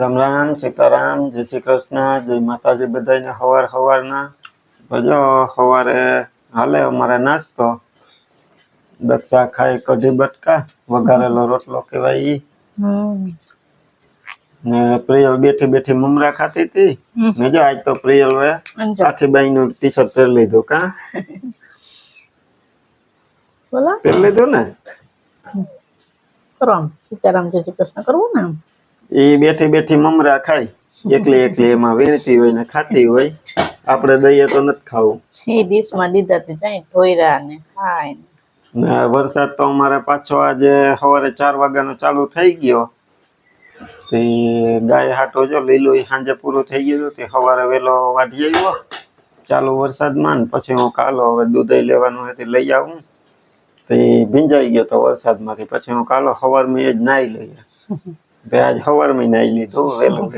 રામ રામ સીતારામ જય શ્રી કૃષ્ણ જય માતાજી બધાને હવાર હવારના જો સવારે હાલે અમારે નાસ્તો દક્ષા ખાય કઢી બટકા વઘારેલો રોટલો કહેવાય ઈ ને પ્રિયલ બેઠી બેઠી મમરા ખાતી હતી હમ. ને જો આજ તો પ્રિયલ હવે અંજો આખી બાઈ નું ટી શર્ટ પહેરી લીધું કા બોલો પહેરી લીધું ને કરો આમ સીતારામ જય શ્રી કૃષ્ણ કરવું ને આમ એ બેઠી બેઠી મમરા ખાય. એકલી એકલી એમાં વેણતી હોય ને ખાતી હોય. આપણે દઈએ તો નથી ખાવું. એ ડીશમાં દીધા તે જાય ધોઈરા ને ખાય ને. વરસાદ તો અમારે પાછો આજે સવારે ચાર વાગ્યાનો ચાલુ થઈ ગયો. તે ગાય હાટો જો લીલું સાંજે પૂરો થઈ ગયો તે સવારે વહેલો વાઢી આવ્યો. ચાલુ વરસાદમાં ને પછી હું કાલો હવે દૂધ લેવાનું હતી લઈ આવું. તે ભીંજાઈ ગયો તો વરસાદમાંથી. પછી હું કાલો સવારમાં એ જ નાહી લઈએ. તે હવાર સવારમાં નાહી લીધું વહેલું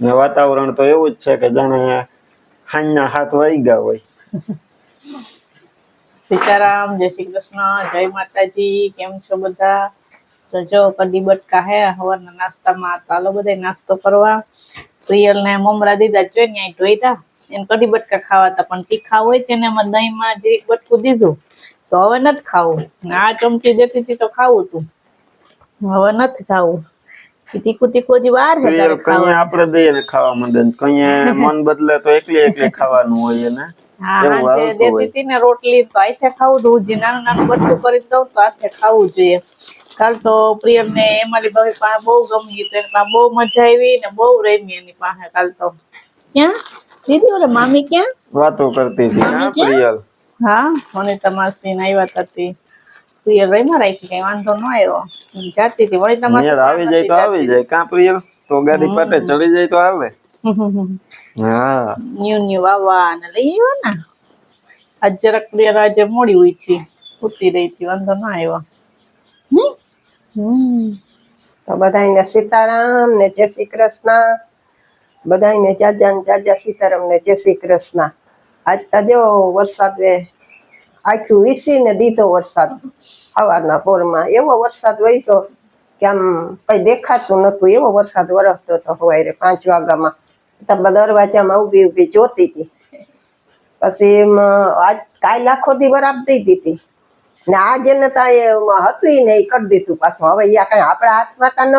ને વાતાવરણ તો એવું જ છે કે જાણે હાંજના હાથ વાઈ ગયા હોય. સીતારામ, જય શ્રી કૃષ્ણ, જય માતાજી, કેમ છો બધા? તો જો કડી બટકા હે સવારના નાસ્તામાં ચાલો બધા નાસ્તો કરવા. પ્રિયલ ને મમરા દીધા જોઈ ને ધોઈતા એને કડી બટકા ખાવા હતા, પણ તીખા હોય છે ને એમાં દહીંમાં જે બટકું દીધું, તો હવે નથી ખાવું. આ ચમચી દેતી હતી તો ખાવું તું. હવે નથી ખાવું. તીખું તીખું હજી વાર હે ત્યારે કઈ ખાવા આપણે દઈએ ને ખાવા માંડે કઈ મન બદલે તો એકલી એકલી ખાવાનું હોય ને હા જે દેતી હતી ને રોટલી તો હાથે ખાવું તો જે નાનું નાનું બટકું કરી દઉં તો હાથે ખાવું જોઈએ. કાલ તો પ્રિયમ ને એમાલી ભાભી પાસે બહુ ગમી તો એની પાસે બહુ મજા આવી ને બહુ રમી એની પાસે કાલ તો. ક્યાં? દીદી ઓલે મામી ક્યાં? વાતો કરતી હતી? પ્રિયલ? હા મને તમાસી ને આવ્યા હતા પ્રિયલ રહીમાં રાખી કઈ વાંધો ન આવ્યો. જાતી હતી વળી તમારે આવી જાય તો આવી જાય કાં પ્રિયલ? તો ગાડી પાટે ચડી જાય તો આવે. હા. ન્યુ ન્યુ વાવા ને લઈ આવ્યો ને. આજ જરાક પ્રિયલ આજે મોડી ઉઠી ઉઠી રહી હતી વાંધો ન આવ્યો. તો બધાને સીતારામ ને જય શ્રી કૃષ્ણ. બધાને જાજા ને જાજા સીતારામ ને જય શ્રી કૃષ્ણ. આજ તો જો વરસાદ વે આખું વીસી ને દીધો વરસાદ સવારના પોરમાં. એવો વરસાદ વહીતો કે આમ કઈ દેખાતું નતું એવો વરસાદ વરસતો હતો રે પાંચ વાગ્યામાં. તો દરવાજામાં ઊભી ઊભી જોતી હતી. પછી આજ કાલ આખો દી બરાબર દઈ દીધી. ને આજે ને ત્યાં હતું ને એ કરી દીધું પાછું. હવે યા કઈ આપણા હાથમાં તા ન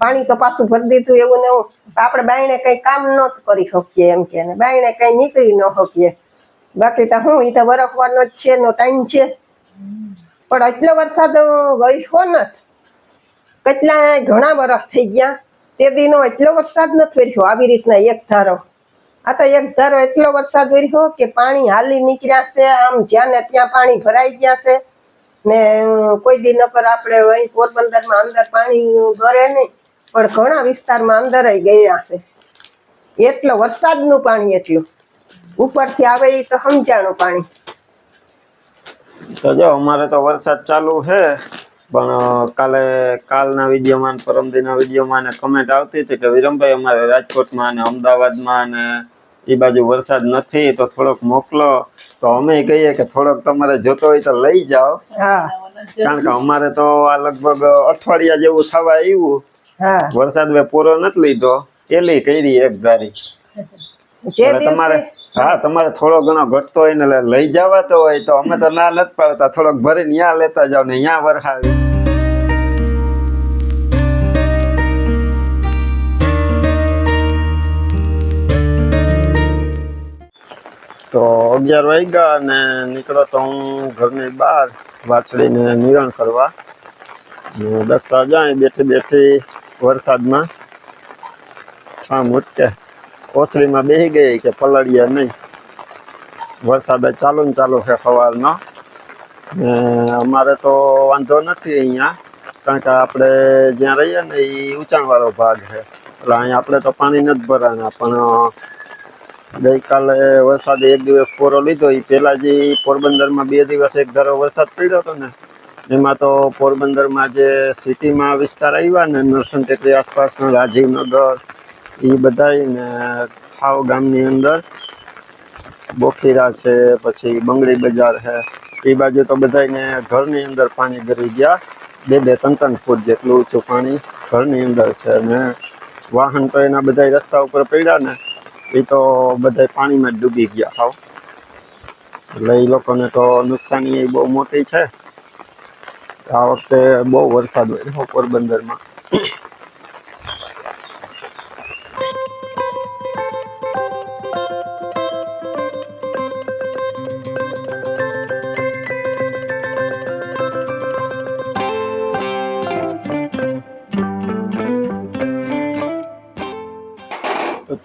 પાણી તો પાછું ભરી દીધું એવું ને આપણે બાયણે કઈ કામ ન કરી શકીએ એમ કે બાયણે કઈ નીકળી ન શકીએ. બાકી તો હું એ તો વરખવાનો જ છે નો ટાઈમ છે. પણ એટલો વરસાદ વહ્યો નથી. કેટલા ઘણા વરસ થઈ ગયા. તે દીનો એટલો વરસાદ નથી વર્યો આવી રીતના એક ધારો. આ તો એક ધારો એટલો વરસાદ વર્યો કે પાણી હાલી નીકળ્યા છે, આમ જ્યાં ને ત્યાં પાણી ભરાઈ ગયા છે. ને કોઈ દિન પર આપણે અહીં પોરબંદરમાં અંદર પાણી ભરે નહીં, પણ ઘણા વિસ્તારમાં અંદર ગયા છે. એટલો વરસાદનું પાણી એટલું. ઉપરથી આવે એ તો સમજાણું પાણી. તો જો અમારે તો વરસાદ ચાલુ છે પણ કાલે કાલના વિડીયોમાં પરમદીના વિડીયોમાં કમેન્ટ આવતી હતી કે વિરમભાઈ અમારે રાજકોટમાં અને અમદાવાદમાં અને એ બાજુ વરસાદ નથી તો થોડોક મોકલો. તો અમે કહીએ કે થોડોક તમારે જોતો હોય તો લઈ જાઓ. કારણ કે અમારે તો આ લગભગ અઠવાડિયા જેવું થવા આવ્યું. વરસાદ મેં પૂરો નથી લીધો. એલી કરી એક ગારી. તમારે હા, તમારે થોડો ઘણો ઘટતો હોય ને લઈ જવા તો હોય તો અમે તો ના નથી પાડતા. થોડોક ભરીને ત્યાં લેતા જાવ ને ત્યાં વરસાવી તો અગિયાર વાગ્યા અને નીકળો તો હું ઘરની બહાર વાછડીને નિરણ કરવા. ને દક્ષા જાય બેઠી બેઠી વરસાદમાં. આમ ઉઠકે ઓસરીમાં બેસી ગઈ કે પલળીએ નહીં. વરસાદ ચાલુ ને ચાલુ છે સવારનો. અમારે તો વાંધો નથી અહીંયા, કારણ કે આપણે જ્યાં રહીએ ને એ ઊંચાણવાળો ભાગ છે. એટલે અહીંયા આપણે તો પાણી નથી ભરાના પણ ગઈકાલે વરસાદે એક દિવસ પોરો લીધો. એ પહેલાં જે પોરબંદરમાં બે દિવસ એક ધારો વરસાદ પડ્યો હતો ને, એમાં તો પોરબંદરમાં જે સિટીમાં વિસ્તાર આવ્યા ને નરસિંહ ટેકરી આસપાસનો રાજીવનગર એ બધાય ને ખાવ ગામની અંદર. બોખીરા છે, પછી બંગડી બજાર છે. એ બાજુ તો બધાને ઘરની અંદર પાણી ભરી ગયા. બે બે ત્રણ ત્રણ ફૂટ જેટલું ઊંચું પાણી ઘરની અંદર છે અને વાહન તો એના બધા રસ્તા ઉપર પડ્યા ને એ તો બધા પાણીમાં જ ડૂબી ગયા હાવ એટલે એ લોકોને તો નુકસાની બહુ મોટી છે. આ વખતે બહુ વરસાદ હોય પોરબંદરમાં.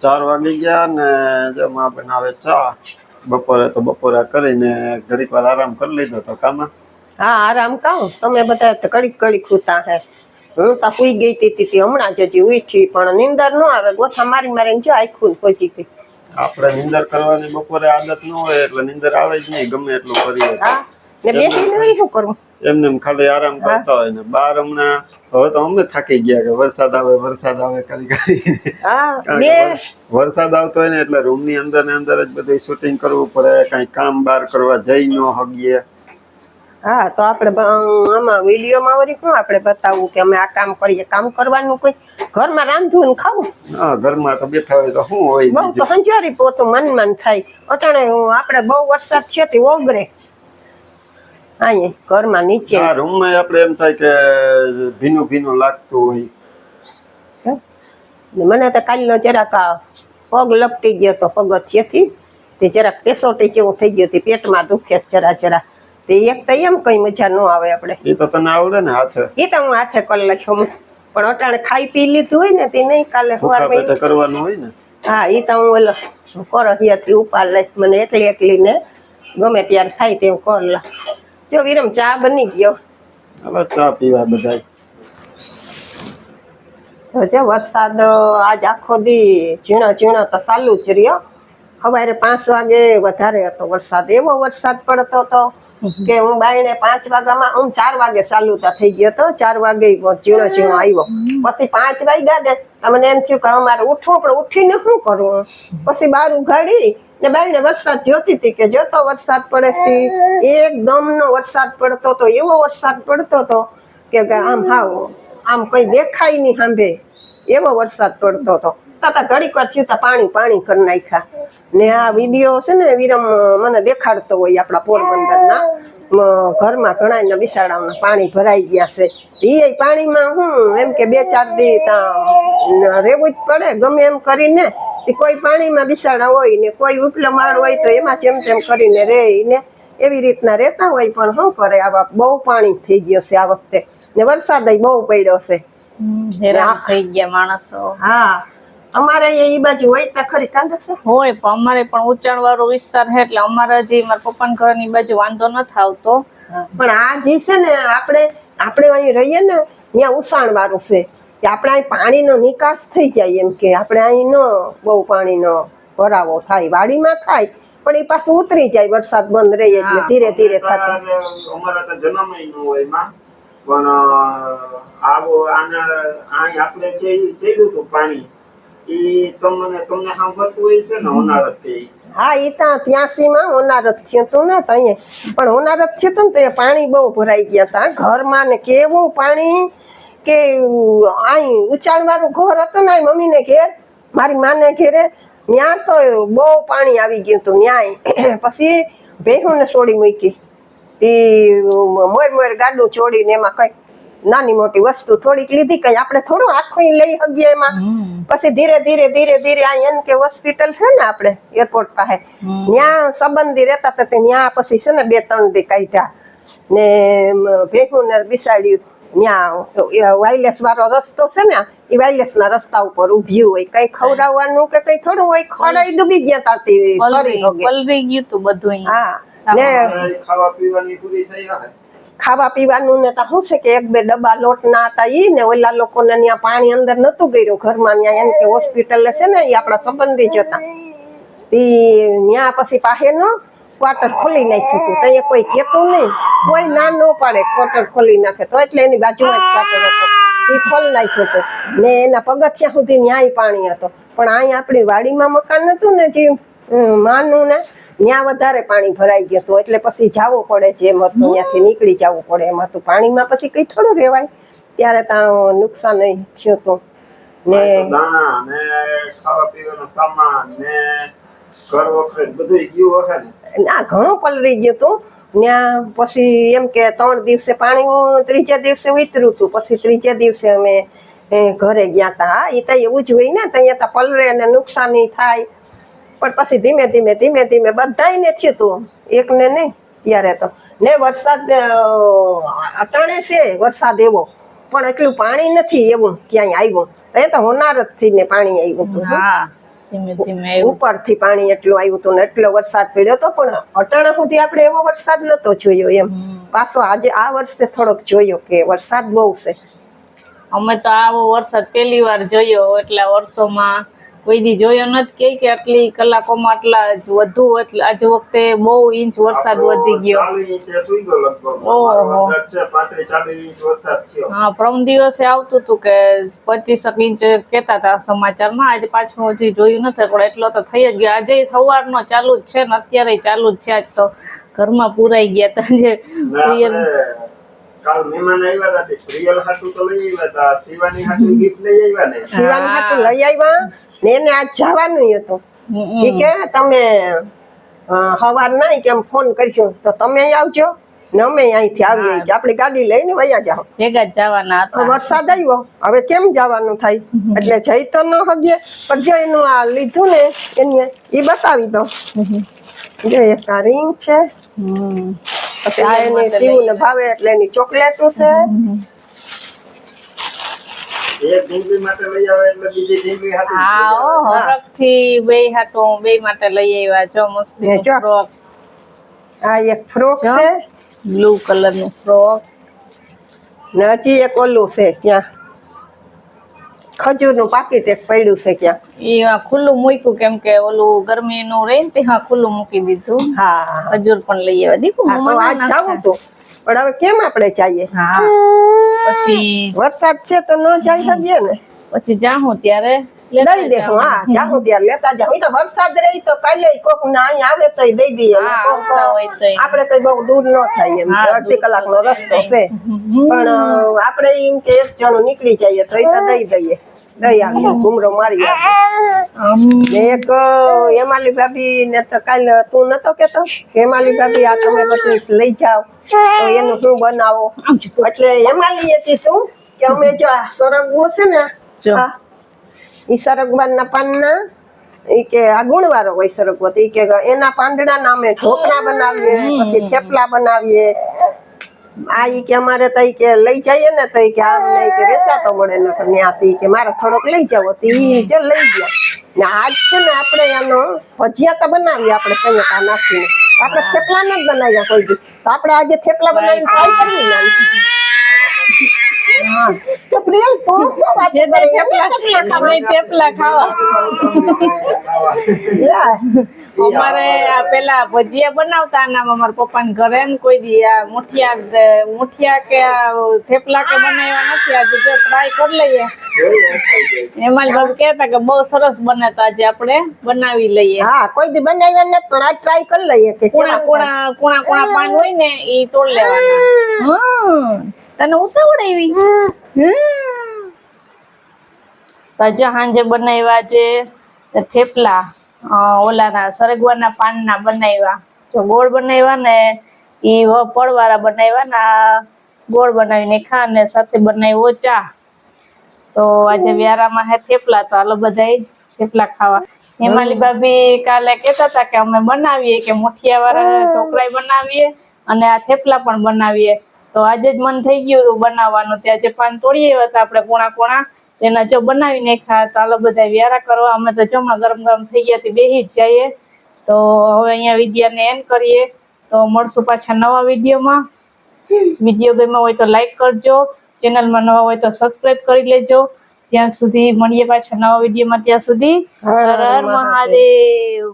ચાર વાગી ગયા ને જો માં બનાવે ચા બપોરે તો બપોરે કરીને ઘડીક વાર આરામ કરી લીધો તો કામાં. હા આરામ કહું તમે બધા કડીક કડીક ખૂતા હે. હું તો સુઈ ગઈ તી તી તી. હમણાં જ હજી ઉઠી પણ નિંદર ન આવે. ગોથા મારી મારીને જો આખું પહોંચી ગઈ. આપણે નિંદર કરવાની બપોરે આદત ન હોય એટલે નિંદર આવે જ નહીં. ગમે એટલું કરીએ હા. ને બેસીને શું કરવું? એમને ખાલી આરામ કરતા હોય ને. બાર હમણાં હવે તો અમે થાકી ગયા કે વરસાદ આવે વરસાદ આવે કરી કરી. વરસાદ આવતો હોય ને એટલે રૂમની અંદર ને અંદર જ બધું શૂટિંગ કરવું પડે કઈ કામ બહાર કરવા જઈ ન હગીએ હા તો આપણે આમાં વિડીયોમાં વળી શું આપણે બતાવવું કે અમે આ કામ કરીએ? કામ કરવાનું કોઈ ઘરમાં રાંધવું ને ખાવું? હા ઘરમાં તો બેઠા હોય તો શું હોય બહુ તો? હંજારી પોતું મન મન થાય. અટાણે આપણે બહુ વરસાદ છે તે ઓગરે અહીં ઘરમાં નીચે. આ રૂમમાં આપણે એમ થાય કે ભીનું ભીનું લાગતું હોય. મને તો કાલનો જરાક પગ લપટી ગયો તો પગથિયેથી તે જરાક પેસોટી જેવું થઈ ગયો હતું પેટમાં દુખે જરા જરા. તે એક તો એમ કઈ મજા ન આવે આપણે. એ તો તને આવડે ને હાથે. એ તો હું હાથે કરી લખ્યો પણ અટાણે ખાઈ પી લીધું હોય ને તે નહીં કાલે સવાર કરવાનું હોય ને? હા એ તો હું ઓલો કરહિયાથી ઉપાડ લઈશ. મને એકલી એકલી ને ગમે ત્યારે થાય તેવું કર લા. જો વિરમ ચા બની ગયો. હવે ચા પીવા બધા તો જો વરસાદ આજ આખો દી ઝીણો ઝીણો તો ચાલુ જ રહ્યો. સવારે પાંચ વાગે વધારે હતો વરસાદ. એવો વરસાદ પડતો હતો કે હું બાઈને પાંચ વાગ્યામાં હું ચાર વાગે ચાલુ તા થઈ ગયો તો ચાર વાગે ઝીણો ઝીણો આવ્યો. પછી પાંચ વાગ્યા ને મને એમ થયું કે અમારે ઉઠવું પણ ઉઠીને શું કરવું? પછી બાર ઉઘાડી ને બાઈને વરસાદ જોતી હતી કે જોતો વરસાદ પડે છે એકદમ નો વરસાદ પડતો તો, એવો વરસાદ પડતો હતો કે આમ હાવ, આમ કઈ દેખાય નહીં સાંભે એવો વરસાદ પડતો હતો તાતા ઘડીક વાર થયું પાણી પાણી કરી નાખ્યા. ને આ વીડિયો છે ને, વિરમ મને દેખાડતો હોય આપણા પોરબંદરના. ઘરમાં ઘણા બિસાડામાં પાણી ભરાઈ ગયા છે. એ પાણીમાં હું એમ કે બે ચાર દી ત્યાં રહેવું જ પડે ગમે એમ કરીને. તે કોઈ પાણીમાં બિસાડા હોય ને કોઈ ઉપલો માળ હોય તો એમાં જેમ તેમ કરીને રહે ને એવી રીતના રહેતા હોય પણ શું કરે? આવા બહુ પાણી થઈ ગયો છે આ વખતે. ને વરસાદ બહુ પડ્યો છે. હેરાન થઈ ગયા માણસો. હા અમારે અહીંયા ઈ બાજુ હોય તો ખરી કાંદે છે? હોય પણ અમારે પણ વાળો વિસ્તાર છે એટલે અમારા જે મારા પપ્પાના ઘરની બાજુ વાંધો નથી આવતો પણ આ જે છે ને આપણે આપણે અહીં રહીએ ને ત્યાં ઉસાણ વાળું છે. કે આપણે અહીં પાણીનો નિકાસ થઈ જાય એમ કે આપણે અહીં ન બહુ પાણીનો ભરાવો થાય વાડીમાં થાય પણ એ પાછું ઉતરી જાય વરસાદ બંધ રહે એટલે ધીરે ધીરે થતું. અમારા તો જન્મમાં પણ આવો આના અહીં આપણે જે જેલું હતું પાણી છે હા એ ત્યાં ત્યાંસીમાં હોનારત થયું હતું ને તો અહીંયા. પણ હોનારત થયું હતું ને તો એ પાણી બહુ ભરાઈ ગયા હતા ઘરમાં ને કેવું પાણી કે અહીં ઉચાળવાનું ઘર હતું ને મમ્મીને ઘેર મારી માને ઘેરે ત્યાં તો બહુ પાણી આવી ગયું હતું ન્યાય. પછી ભેહુંને છોડી મૂકી. એ મોર મોર ગાડું ચોડીને એમાં કઈ નાની મોટી વસ્તુ થોડીક લીધી કઈ આપણે થોડું આખું લઈ હગીએ એમાં. પછી ધીરે ધીરે ધીરે ધીરે આ એન કે હોસ્પિટલ છે ને આપણે એરપોર્ટ પાસે. ત્યાં સંબંધી રહેતા હતા તે ત્યાં પછી છે ને બે ત્રણ દી કાઢ્યા. ને ભેગું ને બિસાડ્યું. ત્યાં વાયલેસ વાળો રસ્તો છે ને એ વાયલેસ ના રસ્તા ઉપર ઉભ્યું હોય. કઈ ખવડાવવાનું કે કઈ થોડું હોય ખોડાઈ ડૂબી ગયા તા તે પલરી ગયું તું બધું હા. ને ખાવા પીવાની પૂરી થઈ ખાવા પીવાનું ને શું છે કે એક બે ડબ્બા લોટ ના હતા ઈ ને ઓલા લોકોને ત્યાં પાણી અંદર નતું ગયું ઘરમાં ત્યાં એમ કે હોસ્પિટલ છે ને એ આપણા સંબંધી જ હતા. ઈ ત્યાં પછી પાસેનો ક્વાર્ટર ખોલી નાખ્યું હતું તો કોઈ કહેતું નહીં. કોઈ ના ન પાડે ક્વાર્ટર ખોલી નાખે. તો એટલે એની બાજુમાં જ ક્વાર્ટર હતો. એ ખોલી નાખ્યું હતું ને એના પગથિયા સુધી ન્યાય પાણી હતો. પણ અહીં આપણી વાડીમાં મકાન હતું ને જે માનું ને, ત્યાં વધારે પાણી ભરાઈ ગયું હતું. એટલે પછી જવું પડે જેમ હતું. ત્યાંથી નીકળી જવું પડે એમ હતું. પાણીમાં પછી કઈ થોડું રહેવાય. ત્યારે ત્યાં નુકસાન થયું હતું. ને ને ઘણું પલળી ગયું હતું ત્યાં પછી એમ કે ત્રણ દિવસે પાણી ત્રીજે દિવસે ઉતર્યું હતું પછી ત્રીજે દિવસે અમે ઘરે ગયા હતા એ તો એવું જ હોય ને ત્યાં તો પલરે ને નુકસાની થાય. પણ પછી ધીમે ધીમે ધીમે ધીમે બધાયને થયું હતું એકને નહીં ત્યારે તો. ને વરસાદ અટાણે છે વરસાદ એવો. પણ એટલું પાણી નથી એવું ક્યાંય આવ્યું. તો એ તો હોનારતથી ને પાણી આવ્યું હતું હા. ધીમે ધીમે ઉપરથી પાણી એટલું આવ્યું હતું ને એટલો વરસાદ પડ્યો હતો પણ અટાણા સુધી આપણે એવો વરસાદ નતો જોયો એમ. પાછો આજે આ વર્ષે થોડોક જોયો કે વરસાદ બહુ છે. અમે તો આવો વરસાદ પહેલી વાર જોયો એટલા વર્ષોમાં કોઈ દી જોયો નથી કે આટલી કલાકોમાં આટલા વધુ આજ વખતે બહુ ઇંચ વરસાદ વધી ગયો. ઓહો. હા પ્રમ દિવસે આવતું હતું કે પચીસક ઇંચ કહેતા હતા સમાચારમાં. આજે પાછું હજી જોયું નથી પણ એટલો તો થઈ જ ગયો. આજે સવારનો ચાલુ જ છે ને અત્યારે ચાલુ જ છે. આજ તો ઘરમાં પુરાઈ ગયા હતા જે કાલ મહેમાન આવ્યા હતા તે પ્રિયલ હાટુ તો લઈ આવ્યા હતા શિવાની હાટુ ગિફ્ટ લઈ આવ્યા ને. શિવાની હાટું લઈ આવ્યા ને એને આજ જવાનું હતું. એ કે તમે હવાર નહીં કેમ ફોન કરજો તો તમે આવજો ને અમે અહીંથી આવીએ કે આપણી ગાડી લઈને વયા જાઓ. ભેગા જ જવાના તો હતા વરસાદ આવ્યો. હવે કેમ જવાનું થાય? એટલે જઈ તો ન હગીએ પણ જો એનું આ લીધું ને એને એ બતાવી દો જો એક આ રિંગ છે. હમ. પછી આ એની શિવ ને ભાવે એટલે એની ચોકલેટું છે. એક ઢીંગલી માટે લઈ આવે એટલે બીજી ઢીંગલી હાટુ હા ઓ બે હાટું બે માટે લઈ આવ્યા. જો મસ્તી. ફ્રોક આ એક ફ્રોક છે. બ્લુ કલરનું ફ્રોક ને હજી એક ઓલું છે ક્યાં ખજૂરનું પાકીટ એક પડ્યું છે ક્યાં એ ખુલ્લું મૂક્યું કેમ કે ઓલું ગરમી નું રહે ને ત્યાં ખુલ્લું મૂકી દીધું. હા. ખજૂર પણ લઈ આવ્યા. દીકુ હા, આજ જાવું તું. પણ હવે કેમ આપણે જઈએ? હા. પછી વરસાદ છે તો ન જઈ શકીએ ને. પછી જાહું ત્યારે. દઈ દે જાઉં. હા જાહું ત્યારે લેતા જાવ તો વરસાદ રહી તો કાલે કોક ના આવે તો દઈ દઈએ. તોય. આપણે કઈ બહુ દૂર ન થાય એમ અડધી કલાક નો રસ્તો છે. પણ આપણે એમ કે એક જણું નીકળી જઈએ તો એ તો દઈ દઈએ. દઈ આવીએ ઘૂમરો મારી આવીએ. એક હેમાલી ભાભી ને તો કાલ તું નતો કેતો? હેમાલી ભાભી આ તમે બધું લઈ જાઓ. તો એનું શું બનાવો? એટલે હેમાલી હતી તું કે અમે જો આ સરગવો છે ને જો. આ, ઈ સરગવાના પાનના ઈ કે આ ગુણવાળો હોય સરગવત. ઈ કે એના પાંદડા નામે ઢોકળા બનાવીએ પછી થેપલા બનાવીએ. આ ઈ કે અમારે તઈ કે લઈ જઈએ ને તો કે આમ નહીં કે વેચાતો મળે ને ત્યાંથી કે મારે થોડોક લઈ જાવો તો ઈ જે લઈ ગયા. ને આજ છે ને આપણે એનો ભજીયા તો બનાવીએ આપણે કહીએ કા નાખીને. આપણે થેપલા નથી બનાવ્યા કોઈ દી. તો આપણે આજે થેપલા બનાવીને ટ્રાય કરવી ને. તો પ્રિયલ તું વાત કરે? અમે થેપલા ખાવા. અમારે આ પેલા ભજીયા બનાવતા આના અમારા પપ્પાને ઘરે ને કોઈ દી આ મુઠિયા મુઠિયા કે થેપલા કે બનાવ્યા નથી. આજે જો ટ્રાય કરી લઈએ. એમાં બાબુ કહેતા કે બહુ સરસ બને તો આજે આપણે બનાવી લઈએ. હા કોઈ દી બનાવ્યા ને પણ આ ટ્રાય કરી લઈએ કે કુણા કોણા કોણા કુણા કુણા કુણા પાન હોય ને એ તોડ લેવાના. હમ. તને ઉતાવળ આવી? હમ. તો બનાવ્યા છે થેપલા ઓલાના સરગવાના પાનના બનાવ્યા. જો ગોળ બનાવ્યા ને એ પડવાળા બનાવ્યા ને ગોળ બનાવીને ખા ને સાથે બનાવ્યો ચા. તો આજે વ્યારામાં હે થેપલા તો હાલો બધા થેપલા ખાવા. હિમાલી ભાભી કાલે કહેતા હતા કે અમે બનાવીએ કે મુઠિયા વાળા ઢોકળાઈ બનાવીએ અને આ થેપલા પણ બનાવીએ. તો આજે જ મન થઈ ગયું હતું બનાવવાનું. ત્યાં જે પાન તોડી આવ્યા હતા આપણે કોણા કોણા એના જો બનાવીને નાખ્યા તો બધા વ્યારા કરવા. અમે તો જમણા ગરમ ગરમ થઈ ગયા થી બેસી જ જઈએ. તો હવે અહીંયા વિદ્યાને એન્ડ કરીએ. તો મળશું પાછા નવા વિડીયોમાં. વીડિયો ગમ્યો હોય તો લાઈક કરજો. ચેનલમાં નવા હોય તો સબસ્ક્રાઇબ કરી લેજો. ત્યાં સુધી મળીએ પાછા નવા વિડીયોમાં. ત્યાં સુધી હર હર. મહાદેવ.